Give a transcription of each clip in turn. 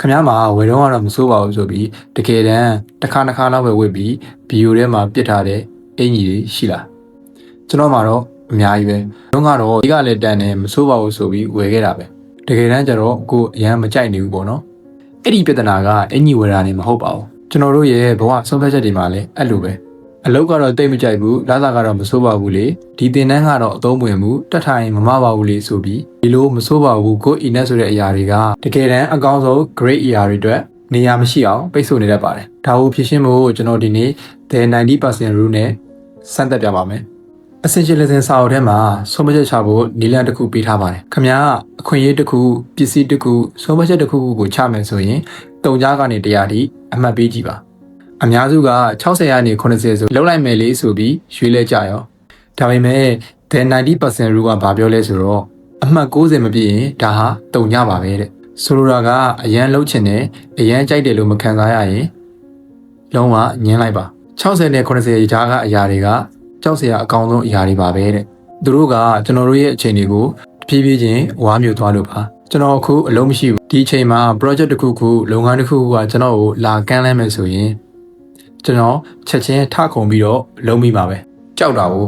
ခမားမှာဝယ်တော့ကတော့မစိုးပါဘူးဆိုပြီးတကယ်တမ်းတစ်ခါတစ်ခါတော့ပဲဝယ်ပြီးဗီဒီယိုထဲမှာပြစ်ထားတဲ့အင်ကြီးတွေရှိလားကျွန်တော်မှာတော့အများကြီးပဲတော့ကတော့ဒီကလည်းတန်တယ်မစိုးပါဘူးဆိုပြီးဝယ်ခဲ့တာပဲတကယ်တမ်းကျတော့ကိုအရန်မကြိုက်နေဘူးပေါ့နော်အဲ့ဒီပြဿနာကအင်ကြီးဝယ်တာနေမဟုတ်ပါဘူးကျွန်တော်တို့ရဲ့ဘဝဆုံးဖြတ်ချက်တွေမှာလည်းအဲ့လိုပဲ အလုပ်ကတော့တိတ်မကြိုက်ဘူးလာသာကတော့မစိုးပါဘူးလေဒီတင်တန်းကတော့အသုံးဝင်မှုတက်ထိုင်မမပါဘူးလေဆိုပြီးဒီလိုမစိုးပါဘူးကိုအင်းနဲ့ဆိုတဲ့အရာတွေကတကယ်တမ်းအကောင်းဆုံး great အရာတွေအတွက်နေရာမရှိအောင်ပိတ်ဆို့နေတတ်ပါတယ်ဒါကိုဖြစ်ရှင်းဖို့ကျွန်တော်ဒီနေ့ the 90% rule နဲ့စမ်းသပ်ပြပါမယ် essentialism စာအုပ်ထဲမှာဆုံးဖြတ်ချက်ချဖို့နည်းလမ်းတစ်ခုပေးထားပါတယ်။ခမ ्या အခွင့်အရေးတစ်ခုပစ္စည်းတစ်ခုဆုံးဖြတ်ချက်တစ်ခုခုကိုချမယ်ဆိုရင်တုံကြားကနေတရားထိအမှတ်ပေးကြည့်ပါ။ အများစုက60ရာနေ80ဆိုလောက်လိုက်မယ်လေဆိုပြီးရွေးလဲကြရော။ဒါပေမဲ့ the 90% rule ကဘာပြောလဲဆိုတော့အမှတ်60မပြည့်ရင်ဒါဟာတုံကြပါပဲတဲ့။ဆိုလိုတာကအရန်လှုပ်ချင်တယ်အရန်ကြိုက်တယ်လို့မခံစားရရင်လုံးဝညင်းလိုက်ပါ60နဲ့80ကြားကအရာတွေကကြောက်စရာအကောင်းဆုံးအရာတွေပါပဲတဲ့သူတို့ကကျွန်တော်တို့ရဲ့အခြေအနေကိုတဖြည်းဖြည်းချင်းဝါမျိုးသွားလို့ပါကျွန်တော်အခုအလုံးမရှိဘူးဒီအချိန်မှာ project တစ်ခုခုလုပ်ငန်းတစ်ခုခုကကျွန်တော်ကိုလာကမ်းလှမ်းမယ်ဆိုရင် ကျွန်တော်ချက်ချင်းထခုံပြီးတော့လုံးမိပါပဲကြောက်တာကို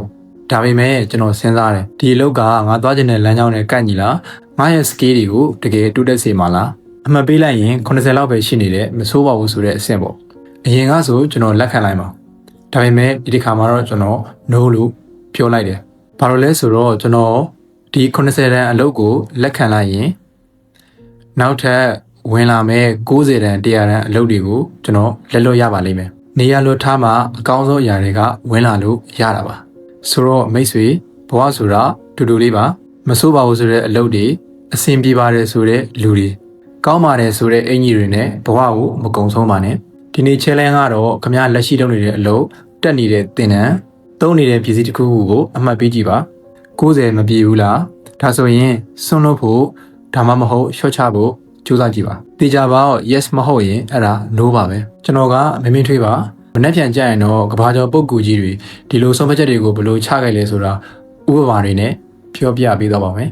ဒါပေမဲ့ကျွန်တော်စဉ်းစားတယ်ဒီအလုပ်ကငါသွားချင်တဲ့လမ်းကြောင်းနဲ့ကန့်ညီလားငါရဲ့ skill တွေကိုတကယ်တိုးတက်စေမှာလားအမှတ်ပေးလိုက်ရင်80လောက်ပဲရှိနေတယ်မဆိုးပါဘူးဆိုတဲ့အဆင့်ပေါ့အရင်ကဆိုကျွန်တော်လက်ခံလိုက်ပါဒါပေမဲ့ဒီတစ်ခါမှာတော့ကျွန်တော် no လို့ပြောလိုက်တယ်ဘာလို့လဲဆိုတော့ကျွန်တော်ဒီ80တန်းအလုပ်ကိုလက်ခံလိုက်ရင်နောက်ထပ်ဝင်လာမဲ့90တန်း100တန်းအလုပ်တွေကိုကျွန်တော်လက်လွတ်ရပါလိမ့်မယ် နေရလွတ်ထားမှာအကောင်းဆုံးအရာတွေကဝင်လာလို့ရတာပါဆိုတော့မိတ်ဆွေဘဝဆိုတာတူတူလေးပါမဆိုးပါဘူးဆိုတဲ့အလုပ်တွေအဆင်ပြေပါတယ်ဆိုတဲ့လူတွေကောင်းပါတယ်ဆိုတဲ့အင်ကြီးတွေနဲ့ဘဝကိုမကုံဆုံးပါနဲ့ဒီနေ့ challenge ကတော့ခမရလက်ရှိလုပ်နေတဲ့အလုပ်တက်နေတဲ့သင်တန်းသုံးနေတဲ့ပြည်စည်းတစ်ခုခုကိုအမှတ်ပေးကြည့်ပါ90မပြည့်ဘူးလားဒါဆိုရင်စွန့်လို့ဖို့ဒါမှမဟုတ် short ချဖို့ ကြိုးစားကြည့်ပါတေချာပါတော့ yes မဟုတ်ရင်အဲ့ဒါ no ပါပဲကျွန်တော်ကမင်းမင်းထွေးပါမနှက်ပြန်ကြရင်တော့ကဘာကျော်ပုတ်ကူကြီးတွေဒီလိုဆုံးဖြတ်ချက်တွေကိုဘယ်လိုချခဲ့လဲဆိုတာဥပမာတွေနဲ့ပြောပြပေးတော့ပါမယ်